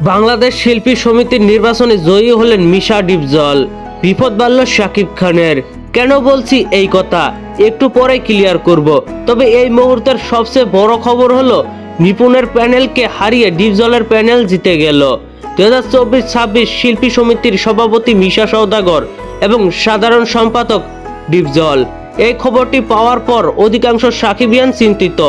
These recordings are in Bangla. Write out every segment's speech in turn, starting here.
বাংলাদেশ শিল্পী সমিতির নির্বাচনে জয়ী হলেন মিশা ডিপজল। বিপদ বাড়ল শাকিব খানের। কেন বলছি এই কথা? একটু পরে ক্লিয়ার করব। তবে এই মুহূর্তের সবচেয়ে বড় খবর হলো, নিপুণের প্যানেলকে হারিয়ে ডিপজলের প্যানেল জিতে গেল। দু হাজার চব্বিশ ছাব্বিশ শিল্পী সমিতির সভাপতি মিশা সৌদাগর এবং সাধারণ সম্পাদক ডিপজল। এই খবরটি পাওয়ার পর অধিকাংশ সাকিবিয়ান চিন্তিত।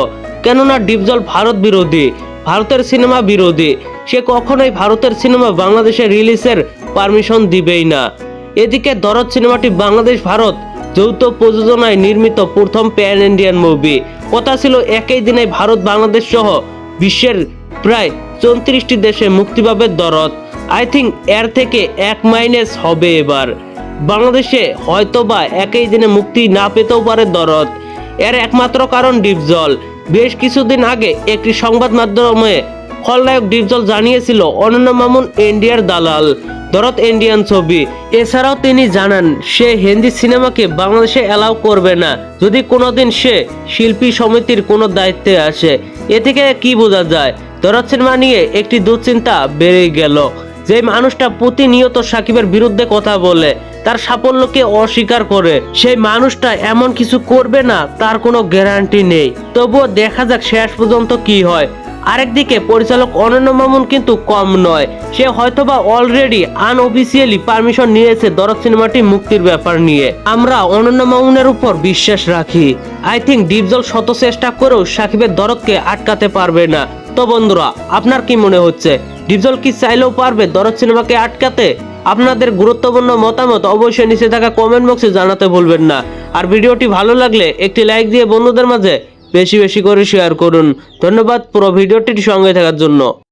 কেননা ডিপজল ভারত বিরোধী, ভারতের সিনেমা বিরোধী। সে কখনোই ভারতের সিনেমা বাংলাদেশে রিলিজের পারমিশন দিবেই না। এদিকে দরদ সিনেমাটি বাংলাদেশ ভারত যৌথ প্রযোজনায় নির্মিত প্রথম প্যান ইন্ডিয়ান মুভি। কথা ছিল একই দিনে ভারত, বাংলাদেশ সহ বিশ্বের প্রায় চৌত্রিশটি দেশে মুক্তি পাবে দরদ। আই থিঙ্ক এর থেকে এক মাইনাস হবে এবার। বাংলাদেশে হয়তোবা একই দিনে মুক্তি না পেতেও পারে দরদ। এর একমাত্র কারণ ডিপজল। বেশ কিছুদিন আগে একটি সংবাদ মাধ্যমে খলনায়ক ডিপজল জানিয়েছিল, অনন্য মামুন ইন্ডিয়ার দালাল। দরদ ইন্ডিয়ান ছবি। এছাড়াও তিনি জানান, সে হিন্দি সিনেমাকে বাংলাদেশে অ্যালাউ করবে না। যদি কোনোদিন সে শিল্পী সমিতির কোনো দায়িত্বে আসে, এ থেকে কি বোঝা যায়? দরদ সিনেমা নিয়ে একটি দুশ্চিন্তা বেড়ে গেল। যে মানুষটা প্রতিনিয়ত সাকিবের বিরুদ্ধে কথা বলে, তার সাফল্যকে অস্বীকার করে। সেই মানুষটা এমন কিছু করবে না, তার কোনো গ্যারান্টি নেই। তবুও দেখা যাক শেষ পর্যন্ত কি হয়। আরেকদিকে পরিচালক অনন্য মামুন কিন্তু কম নয়। সে হয়তোবা অলরেডি আনঅফিসিয়ালি পারমিশন নিয়েছে দরদ সিনেমাটি মুক্তির ব্যাপার নিয়ে। আমরা অনন্য মামুনের উপর বিশ্বাস রাখি। আই থিঙ্ক ডিপজল শত চেষ্টা করেও সাকিবের দরদকে আটকাতে পারবে না। তো বন্ধুরা, আপনার কি মনে হচ্ছে? ডিপজল কি চাইলেও পারবে দরদ সিনেমাকে আটকাতে? আপনাদের গুরুত্বপূর্ণ মতামত অবশ্যই নিচে থাকা কমেন্ট বক্সে জানাতে ভুলবেন না। আর ভিডিওটি ভালো লাগলে একটি লাইক দিয়ে বন্ধুদের মাঝে বেশি বেশি করে শেয়ার করুন। ধন্যবাদ পুরো ভিডিওটির সঙ্গে থাকার জন্য।